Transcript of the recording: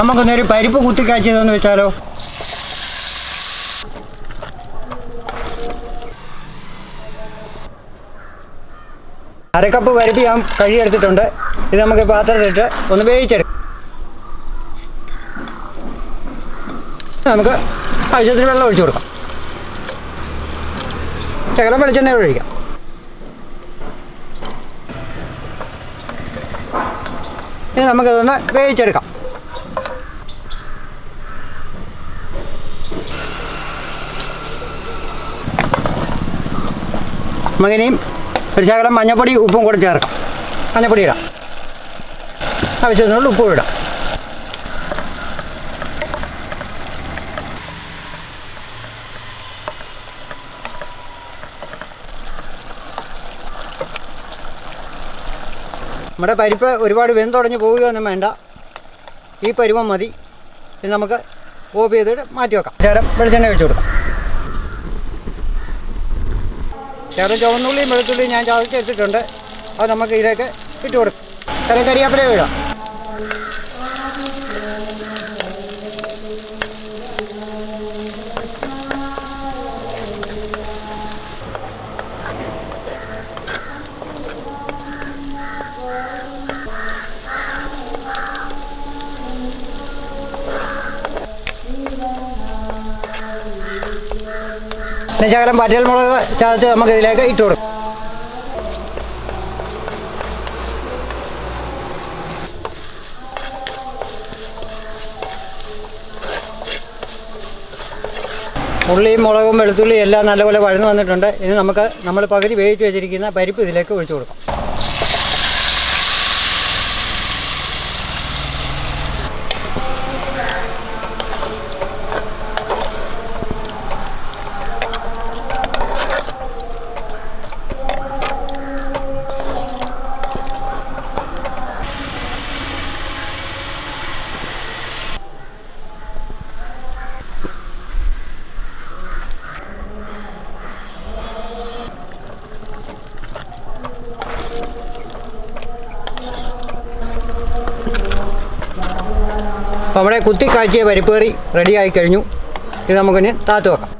നമുക്കൊന്നൊരു പരിപ്പ് കുത്തിക്കാച്ചതെന്ന് വെച്ചാലോ? അരക്കപ്പ് പരിപ്പ് ഞാൻ കഴുകിയെടുത്തിട്ടുണ്ട്. ഇത് നമുക്ക് പാത്രത്തിലിട്ട് ഒന്ന് വേവിച്ചെടുക്കാം. നമുക്ക് ആവശ്യത്തിന് വെള്ളം ഒഴിച്ചു കൊടുക്കാം. ശകലം വെളിച്ചെണ്ണ ഒഴിക്കാം. ഇനി നമുക്കിതൊന്ന് വേവിച്ചെടുക്കാം. നമുക്കിനിയും ഒരു ശകലം മഞ്ഞപ്പൊടി ഉപ്പും കൂടെ ചേർക്കാം. മഞ്ഞപ്പൊടി ഇടാം. ആവശ്യത്തിനുള്ള ഉപ്പും ഇടാം. നമ്മുടെ പരിപ്പ് ഒരുപാട് വെന്തുടഞ്ഞ് പോവുകയൊന്നും വേണ്ട. ഈ പരുവം മതി. ഇത് നമുക്ക് ഓഫ് ചെയ്തിട്ട് മാറ്റി വെക്കാം. ചേരം വെളിച്ചെണ്ണ ഒഴിച്ചു കൊടുക്കാം. ചേരം ചുവന്നുള്ളിയും വെളുത്തുള്ളിയും ഞാൻ ചതച്ചെടുത്തിട്ടുണ്ട് അത് നമുക്ക് ഇതിലേക്ക് ഇട്ട് കൊടുക്കും ചെറിയ കരിയാപ്പില ഇടാം. പിന്നെ പറ്റൽ മുളക് ചതച്ച് നമുക്ക് ഇതിലേക്ക് ഇട്ട് കൊടുക്കും. ഉള്ളിയും മുളകും വെളുത്തുള്ളിയും എല്ലാം നല്ലപോലെ വഴന്നു വന്നിട്ടുണ്ട്. ഇനി നമുക്ക് നമ്മൾ പകുതി വേവിച്ച് വെച്ചിരിക്കുന്ന പരിപ്പ് ഇതിലേക്ക് ഒഴിച്ചു കൊടുക്കാം. അപ്പോൾ നമ്മുടെ കുത്തി പരിപ്പേറി റെഡിയായി കഴിഞ്ഞു. ഇത് നമുക്കിനി താത്തു വെക്കാം.